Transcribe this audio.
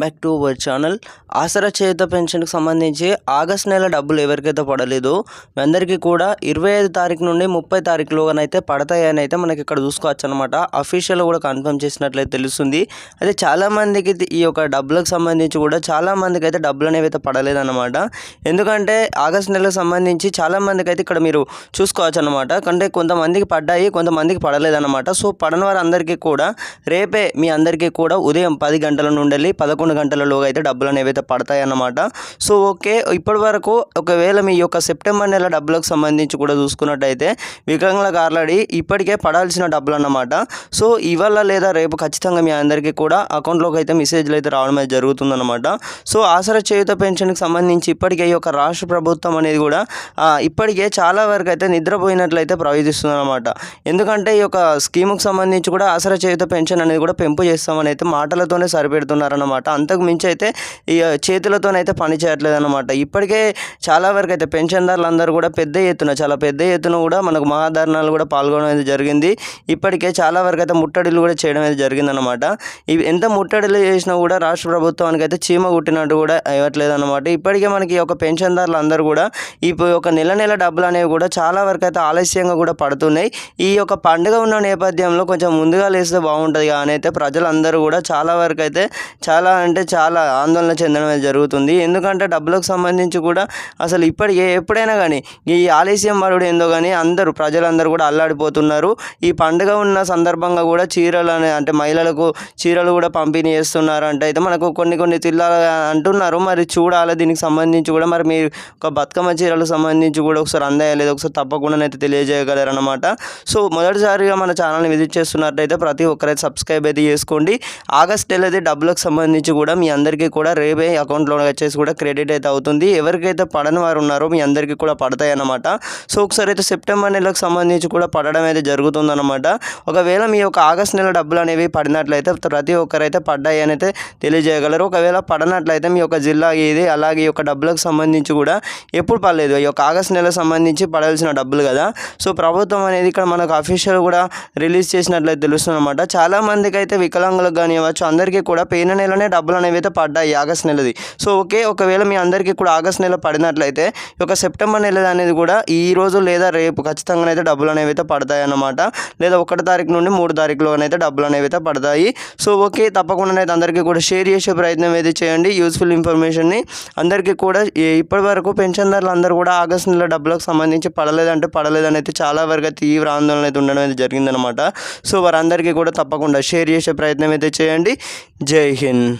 Back to our channel Asara Cheyutha పెన్షన్కి సంబంధించి August నెల డబ్బులు ఎవరికైతే పడలేదో మీ అందరికీ కూడా ఇరవై ఐదు తారీఖు నుండి ముప్పై తారీఖులోగానైతే పడతాయని అయితే మనకి ఇక్కడ చూసుకోవచ్చు అనమాట అఫీషియల్ కూడా కన్ఫర్మ్ చేసినట్లయితే తెలుస్తుంది. అయితే చాలామందికి ఈ యొక్క డబ్బులకు సంబంధించి కూడా చాలామందికి అయితే డబ్బులు అనేవి అయితే పడలేదన్నమాట ఎందుకంటే ఆగస్ట్ నెలకు సంబంధించి చాలామందికి అయితే ఇక్కడ మీరు చూసుకోవచ్చు అనమాట అంటే కొంతమందికి పడ్డాయి కొంతమందికి పడలేదన్నమాట సో పడని వారందరికీ కూడా రేపే మీ అందరికీ కూడా ఉదయం పది గంటల నుండి పదకొండు పదకొండు గంటలలోగా అయితే డబ్బులు అనేవి అయితే పడతాయి అన్నమాట సో ఓకే ఇప్పటి వరకు ఒకవేళ మీ యొక్క సెప్టెంబర్ నెల డబ్బులకు సంబంధించి కూడా చూసుకున్నట్టయితే వికలాంగులకు ఆల్రెడీ ఇప్పటికే పడాల్సిన డబ్బులు అన్నమాట సో ఇవాళ లేదా రేపు ఖచ్చితంగా మీ అందరికీ కూడా అకౌంట్లోకి అయితే మెసేజ్లు అయితే రావడం అయితే జరుగుతుందన్నమాట. సో ఆసరా చేయుత పెన్షన్కి సంబంధించి ఇప్పటికే ఈ యొక్క రాష్ట్ర ప్రభుత్వం అనేది కూడా ఇప్పటికే చాలా వరకు అయితే నిద్రపోయినట్లయితే ప్రవేశిస్తుంది అనమాట ఎందుకంటే ఈ యొక్క స్కీముకు సంబంధించి కూడా ఆసరా చేయుత పెన్షన్ అనేది కూడా పెంపు చేస్తామని అయితే మాటలతోనే సరిపెడుతున్నారన్నమాట. అంతకు మించి అయితే ఈ చేతులతోనైతే పని చేయట్లేదు అనమాట ఇప్పటికే చాలా వరకు అయితే పెన్షన్దారులందరూ కూడా పెద్ద ఎత్తున చాలా పెద్ద ఎత్తున కూడా మనకు మహాధర్నాలు కూడా పాల్గొనడం అయితే జరిగింది. ఇప్పటికే చాలా వరకు అయితే ముట్టడిలు కూడా చేయడం అయితే జరిగిందనమాట ఇవి ఎంత ముట్టడిలు చేసినా కూడా రాష్ట్ర ప్రభుత్వానికి అయితే చీమ కుట్టినట్టు కూడా ఇవ్వట్లేదు అనమాట ఇప్పటికే మనకి ఒక పెన్షన్దారులు అందరూ కూడా ఈ ఒక నెల నెల డబ్బులు అనేవి కూడా చాలా వరకు అయితే ఆలస్యంగా కూడా పడుతున్నాయి. ఈ యొక్క పండుగ ఉన్న నేపథ్యంలో కొంచెం ముందుగా లేస్తే బాగుంటుంది కానీ అయితే ప్రజలందరూ కూడా చాలా వరకు అయితే చాలా అంటే చాలా ఆందోళన చెందడం జరుగుతుంది. ఎందుకంటే డబ్బులకు సంబంధించి కూడా అసలు ఇప్పటికే ఎప్పుడైనా కానీ ఈ ఆలస్యం మరుడు ఏందో కానీ అందరూ ప్రజలందరూ కూడా అల్లాడిపోతున్నారు. ఈ పండుగ ఉన్న సందర్భంగా కూడా చీరలు అనే అంటే మహిళలకు చీరలు కూడా పంపిణీ చేస్తున్నారు అంటే అయితే మనకు కొన్ని కొన్ని తిల్లాలు అంటున్నారు. మరి చూడాలి దీనికి సంబంధించి కూడా. మరి మీరు ఒక బతుకమ్మ చీరలకు సంబంధించి కూడా ఒకసారి అందేయలేదు. ఒకసారి తప్పకుండా అయితే తెలియజేయగలరు అనమాట సో మొదటిసారిగా మన ఛానల్ని విజిట్ చేస్తున్నట్టయితే ప్రతి ఒక్కరైతే సబ్స్క్రైబ్ అయితే చేసుకోండి. ఆగస్ట్ నెలది డబ్బులకు సంబంధించి కూడా మీ అందరికీ కూడా రేపే అకౌంట్లో వచ్చేసి కూడా క్రెడిట్ అయితే అవుతుంది. ఎవరికైతే పడని వారు ఉన్నారో మీ అందరికీ కూడా పడతాయి అన్నమాట సో ఒకసారి అయితే సెప్టెంబర్ నెలకు సంబంధించి కూడా పడడం అయితే జరుగుతుందన్నమాట. ఒకవేళ మీ యొక్క ఆగస్ట్ నెల డబ్బులు అనేవి పడినట్లయితే ప్రతి ఒక్కరైతే పడ్డాయి అని అయితే తెలియజేయగలరు. ఒకవేళ పడనట్లయితే మీ యొక్క జిల్లా ఏది అలాగే ఈ యొక్క డబ్బులకు సంబంధించి కూడా ఎప్పుడు పడలేదు. ఈ యొక్క ఆగస్ట్ నెలకు సంబంధించి పడాల్సిన డబ్బులు కదా. సో ప్రభుత్వం అనేది ఇక్కడ మనకు అఫీషియల్ కూడా రిలీజ్ చేసినట్లయితే తెలుస్తుంది అనమాట చాలామందికి అయితే వికలాంగులకు కానివ్వచ్చు అందరికీ కూడా పేన నెలనే డబ్బులు అనేవి అయితే పడ్డాయి ఆగస్ట్ నెలది. సో ఓకే ఒకవేళ మీ అందరికీ కూడా ఆగస్ట్ నెల పడినట్లయితే ఈ యొక్క సెప్టెంబర్ నెల అనేది కూడా ఈ రోజు లేదా రేపు ఖచ్చితంగా అయితే డబ్బులు అనేవి అయితే పడతాయి అన్నమాట లేదా ఒకటి తారీఖు నుండి మూడు తారీఖులోనైతే డబ్బులు అనేవి అయితే పడతాయి. సో ఓకే తప్పకుండా అయితే అందరికీ కూడా షేర్ చేసే ప్రయత్నం అయితే చేయండి. యూస్ఫుల్ ఇన్ఫర్మేషన్ని అందరికీ కూడా ఇప్పటి వరకు పెన్షన్దారులు అందరూ కూడా ఆగస్ట్ నెల డబ్బులకు సంబంధించి పడలేదంటే పడలేదని అయితే చాలా వరకు తీవ్ర ఆందోళన అయితే ఉండడం అయితే జరిగిందనమాట సో వారందరికీ కూడా తప్పకుండా షేర్ చేసే ప్రయత్నం అయితే చేయండి. జై హింద్.